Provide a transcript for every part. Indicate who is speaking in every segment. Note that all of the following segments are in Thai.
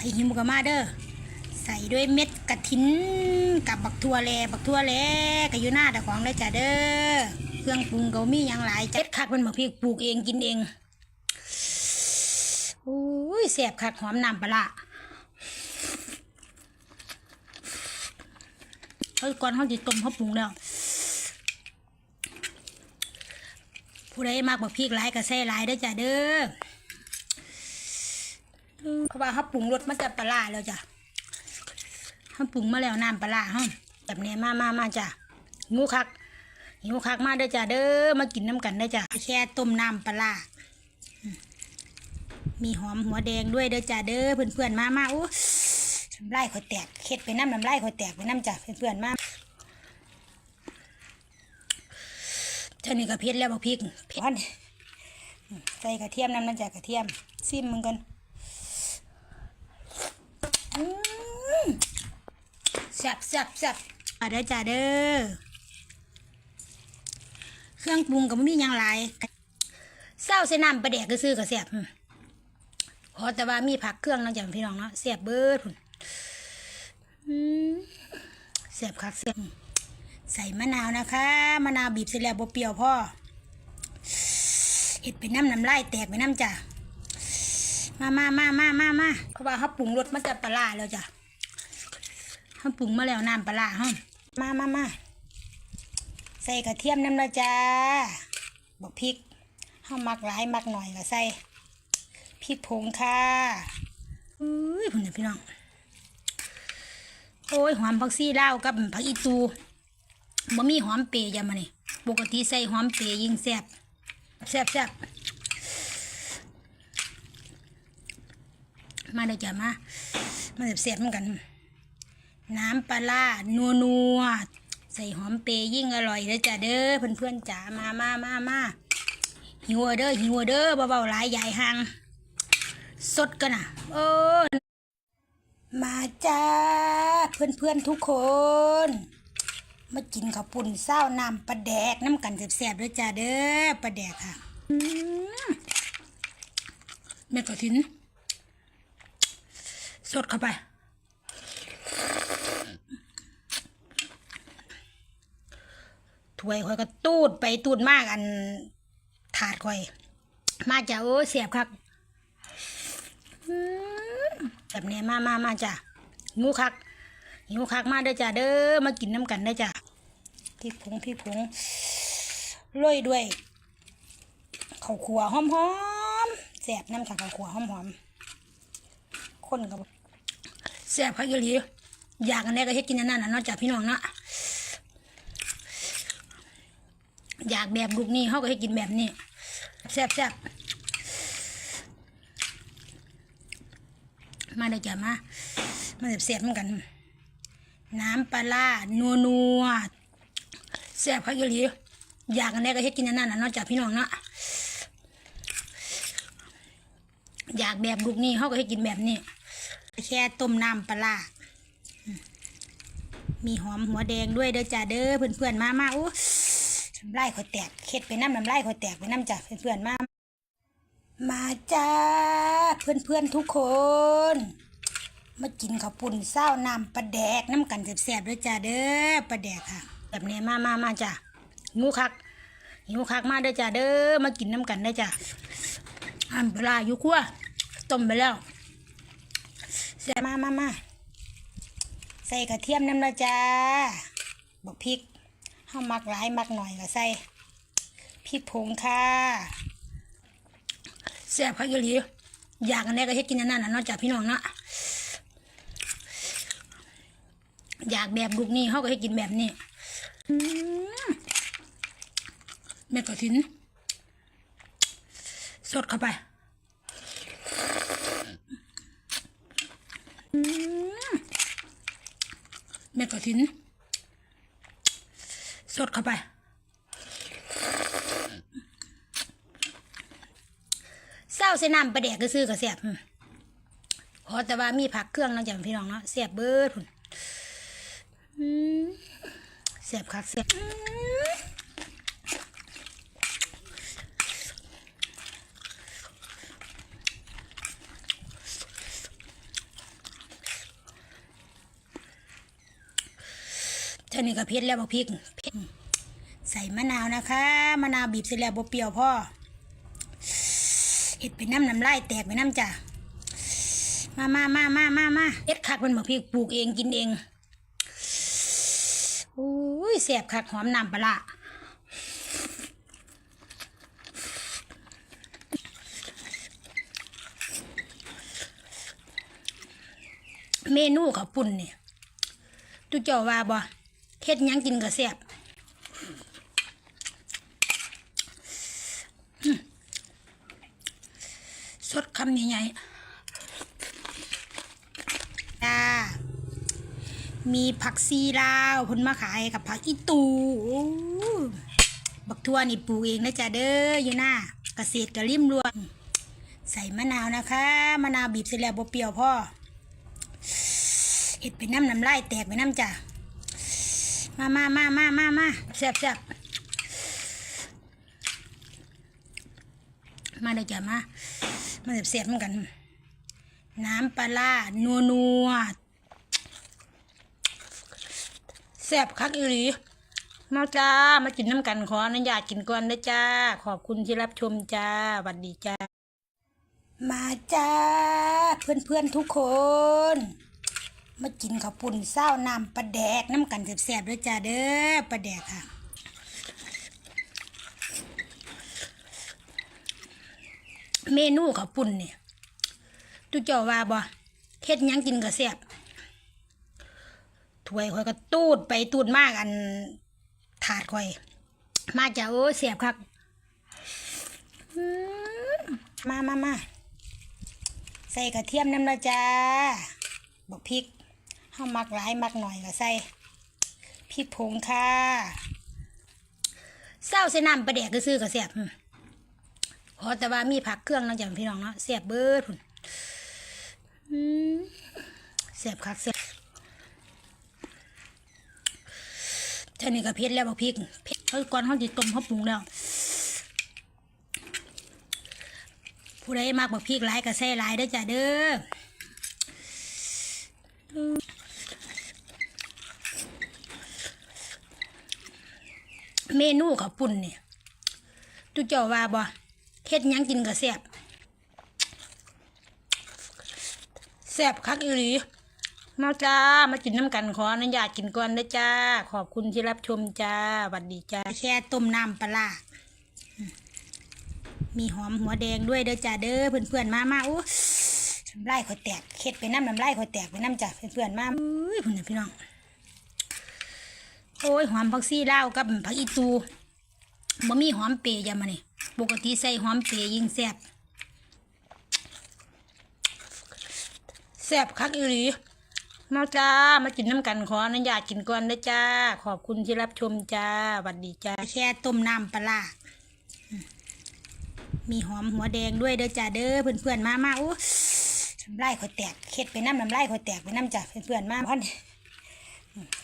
Speaker 1: ไปหิมกับมาเด้อใส่ด้วยเม็ดกระถินกับบักทั่วแลบักทั่วแลก็อยู่หน้าแต่ของเลยจ้ะเด้อเครื่องปรุงก็มีอย่างหลายเจ็ดคักเป็นบักพริกปลูกเองกินเองอุ้ยแสบคักหอมน้ำปลาร้าก่อนเขาจิต้มเขาปรุงแล้วผู้ใดมากบักพริกหลายก็ใส่หลายเด้จ้ะเด้อ เพราะว่าเขาปรุงรสมาจากปลาแล้วจ้ะเขาปรุงมาแล้วน้ำปลาร้าฮะแบบนี้มามามาจ้ะหิวคักหิวคักมาเด้อจ้ะเด้อมากินน้ำกันเด้อจ้ะแค่ต้มน้ำปลามีหอมหัวแดงด้วยเด้อจ้ะเด้อเพื่อนๆมามาอู้น้ำลายข่อยแตกเค็ดไปน้ำน้ำลายข่อยแตกไปน้ำจ้ะเพื่อนๆมาเท่านี้ก็เผ็ดแล้วบักพริกเผ็ดใส่กระเทียมน้ำมันจากกระเทียมซิมมึงกัน แซ่บแซ่บแซ่บมาเด้อจ้าเด้อ เครื่องปรุงก็ไม่มีหยังหลายเศร้าเส้นน้ำปลาแดกก็ซื้อก็แซ่บอืมขอแต่ว่ามีผักเครื่องเน้องจ้าพี่น้องเนาะแซ่บเบิดพุ่นแซ่บคักแซ่บใส่มะนาวนะคะ มะนาวบีบเสร็จแล้วบ่เปรี้ยวพ่อเห็ดไปน้ำน้ำลายแตกไปน้ำจ้ะ มามามามามามาเพราะว่าเขาปรุงรสมาจากปลาร้าแล้วจ้ะเขาปรุงมาแล้วน้ำปลาร้าฮะมามามาใส่กระเทียมน้ำละจ้าบอกพริกเขามักหลายมักหน่อยก็ใส่พริกผงค่ะอุ้ยพุ่นน่ะพี่น้อง โอ้ยหอมผักซี่เลากับผักอีตูบ่มีหอมเปย์มานี่ปกติใส่หอมเปย์ยิ่งแซ่บแซ่บแซ่บ มาเดี๋ยวจะมามาเสียบๆเหมือนกัน น้ำปลาร้านัวนัวใส่หอมเปย์ยิ่งอร่อยเด้อจ้ะเด้อเพื่อนเพื่อนๆจ๋ามามามามาหิวเด้อหิวเด้อเบาๆหลายใหญ่หางสดกันนะโอ้มาจ้าเพื่อนเพื่อนๆทุกคน มากินข้าวปุ่นเศร้าน้ำปลาแดกน้ำกันแซ่บๆเด้อจ้าเด้อปลาแดกค่ะแม่กระถิน สดเข้าไป ถ้วยข่อยก็ตูดไปตูดมากอันถาดข่อย มาจ้ะโอ้เสียบคักอืมแบบนี้มามามาจ้ะหิวคักหิวคักมาเด้จ้ะเด้อมากินน้ำกันได้จ้ะพริกผงพริกผงโรยด้วยข้าวขัวหอมๆแสบน้ำจากข้าวขัวหอมๆคนกับ ซ่บพักอีหลีอยากกันแน่ก็เฮ็ดกินอันนั่นน่ะเนอกจากพี่น้องเนาะอยากแบบลูกนี้เขาก็เฮ็ดกินแบบนี้แซ่บแซ่บมาเดี๋ยวจะมามาแซ่บเหมือนกัน น้ำปลานัวนัวแซ่บพักอีหลีอยากกันแน่ก็เฮ็ดกินอันนั่นน่ะเนอกจากพี่น้องเนาะอยากแบบลูกนี้เขาก็เฮ็ดกินแบบนี้ แค่ต้มน้ำปลา มีหอมหัวแดงด้วยเด้อจ้าเด้อเพื่อนๆมามาอู้น้ำลายข่อยแตกเค็ดไปน้ำน้ำลายข่อยแตกไปน้ำจ้ะเพื่อนๆมามาจ้า เพื่อนๆทุกคน มากินข้าวปุ่นเศร้าน้ำปลาแดกน้ำกันแซ่บๆด้วยจ้าเด้อปลาแดกค่ะ แบบนี้มามามาจ้ะหิวคักหิวคักมาเด้อจ้าเด้อมากินน้ำกันได้อจ้ะอันปลาร้าอยู่คั่วต้มไปแล้ว ใส่มามามาใส่กระเทียมน้ำละจ้าบอกพริกห้ามักหลายมักหน่อยก็ใส่พริกผงค่ะแซ่บพักอีหลีอยากกันแน่ก็เฮ็ดกินอันนั่นน่ะนอกจากพี่น้องเนาะอยากแบบลูกนี้เขาก็เฮ็ดกินแบบนี้อืมแม่กระถิน สดเข้าไป แม่กระถิน สดเข้าไป เศร้าเส้นน้ำปลาแดกก็ซื้อก็แซ่บอืมขอแต่ว่ามีผักเครื่องน้องจำพี่น้องเนาะแซ่บเบิดพุ่นอืมแซ่บคักแซ่บ ท่านี้ก็เผ็ดแล้วบักพริกเผ็ดใส่มะนาวนะคะ มะนาวบีบเสร็จแล้วบ่เปรี้ยวพ่อเห็ดไปน้ำน้ำลายแตกไปน้ำจ้ะมามามามามามาเอ็ดคักเป็นบักพริกปลูกเองกินเองอุ้ยแสบคักหอมน้ำปลาร้าเมนูข้าวปุ่นเนี่ยตุเจ้าว่าบ่ เฮ็ดยังกินก็แซ่บสดคำใหญ่ๆจ้ามีผักซีลาวเพุ่นมาขายกับผักอีตูโอ้บักทั่วนี่ปลูกเองนะจ๊ะเด้ออยู่หน้าเกษตรกระริมรวงใส่มะนาวนะคะ มะนาวบีบเสร็จแล้วบ่เปรี้ยวพ่อเห็ดไปน้ำน้ำลายแตกไปน้ำจ้ะ มามามามามามาแซ่บแซ่บมาเลยจ้ะมา มาแซ่บๆเหมือนกัน น้ำปลาร้านัวนัวแซ่บคักอีหลีมาจ้า มากินน้ำกันขออนุญาตกินก่อนนะจ้า ขอบคุณที่รับชมจ้าสวัสดีจ้า มาจ้า เพื่อนๆทุกคน มากินข้าวปุ่นเศร้าน้ำปลาแดกน้ำกันแสบๆด้วยจ้าเด้อปลาแดกค่ะเมนูข้าวปุ่นเนี่ยตุเจ้าว่าบ่เฮ็ดยังกินก็แซ่บถ้วยข่อยก็ตูดไปตูดมากอันถาดข่อย มาจ้าโอ้แซ่บคักอืมมามามาใส่กระเทียมน้ำละจ้าบอกพริก ห้ามักหลายมักหน่อยก็ใส่พริกผงค่ะเศร้าใส่น้ำปลาแดกก็ซื้อก็แซ่บพอแต่ว่ามีผักเครื่องนะจ้ะพี่น้องเนาะแซ่บเบิดพุ่นอืมแซ่บคักแซ่บเท่านี้ก็เผ็ดแล้วบักพริกเผ็ดเฮ้ยก่อนเขาจิต้มเขาปรุงแล้ว ผู้ใดมากบักพริกหลายก็ใส่หลายเด้จ้ะเด้อ เมนูข้าวปุ่นเนี่ยตุเจ้าว่าบ่เฮ็ดยังกินก็แซ่บแซ่บคักอีหลีมาจ้า มากินน้ำกันขออนุญาตกินก่อนนะจ้า ขอบคุณที่รับชมจ้าสวัสดีจ้าแค่ต้มน้ำปลา มีหอมหัวแดงด้วยเด้อจ้าเด้อเพื่อนๆมามาอู้น้ำลายข่อยแตกเค็ดไปน้ำน้ำลายข่อยแตกไปน้ำจ้ะเพื่อนๆมาอุ้ยพุ่นน่ะพี่น้อง โอ้ยหอมผักซี่ลากับผักอีตูบ่มีหอมเปย์จ้ะมานี่ปกติใส่หอมเปย์ยิ่งแซ่บแซ่บคักอีหลีมาจ้า มากินน้ำกันขออนุญาตกินก่อนนะจ้า ขอบคุณที่รับชมจ้าสวัสดีจ้า แค่ต้มน้ำปลา มีหอมหัวแดงด้วยเด้อจ้าเด้อเพื่อนๆมามาอู้น้ำลายข่อยแตกเค็ดไปน้ำน้ำลายข่อยแตกไปน้ำจ้ะเพื่อนๆมาพ่อน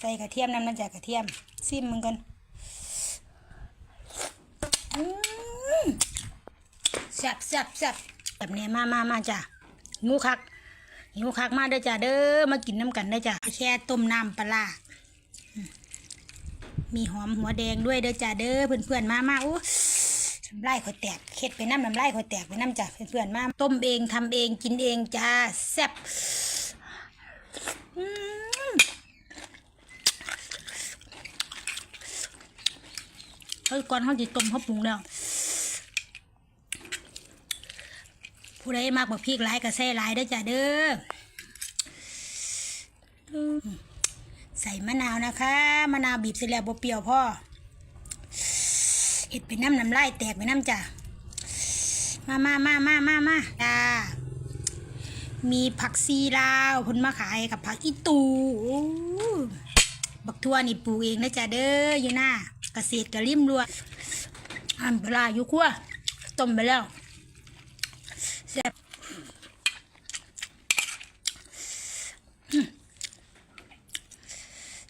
Speaker 1: ใส่กระเทียมน้ำมันจากกระเทียมซิมมึงกันอืมแซ่บแซ่บแซ่บแบบนี้มามามาจ้ะหิวคักหิวคักมาเด้อจ้ะเด้อมากินน้ำกันเด้อจ้ะแค่ต้มน้ำปลามมีหอมหัวแดงด้วยเด้อจ้ะเด้อเพื่อนๆมามาอู้น้ำลายข่อยแตกเค็ดไปน้ำน้ำลายข่อยแตกไปน้ำจ้ะเพื่อนๆมาต้มเองทำเองกินเองจ้าแซ่บอืม เฮ้ยก่อนเขาจิต้มเขาปรุงแล้ว ผู้ใดมากบักพริกหลายก็ใส่หลายเด้จ้ะเด้อใส่มะนาวนะคะมะนาวบีบเสร็จแล้วบ่เปรี้ยวพ่อเห็ดไปน้ำน้ำลายแตกไปน้ำจ้ะมามามามามามาจ้ามีผักซีลาวพุ่นมาขายกับผักอีตูบักทั่วนี่ปลูกเองนะจ๊ะเด้ออยู่หน้า กษตรกะริมรัวอันปลาอยู่ขั้วต้มไปแล้วแซ่บ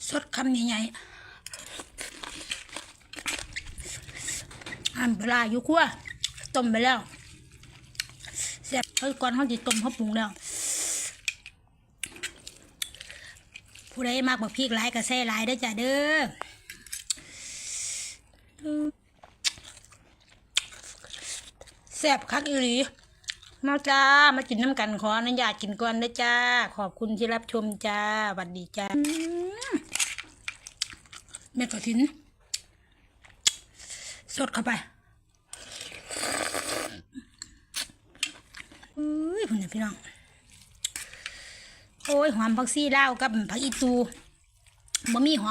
Speaker 1: สดคำใหญ่ๆอันปลาอยู่ขั้วต้มไปแล้วแซ่บเฮ้ยก่อนเขาจิต้มเขาปรุงแล้วผู้ใดมากบักพริกหลายก็ใส่หลายเด้จ้าเด้อ แซ่บคักอีหลีมาจ้า มากินน้ำกันขออนุญาตกินก่อนเด้อจ้า ขอบคุณที่รับชมจ้าสวัสดีจ้าอืมเม็ดกระถิน สดเข้าไปอุ้ยพุ่นน่ะพี่น้อง โอ้ย หอมผักซี่เลากับผักอีตูบ่มีหอม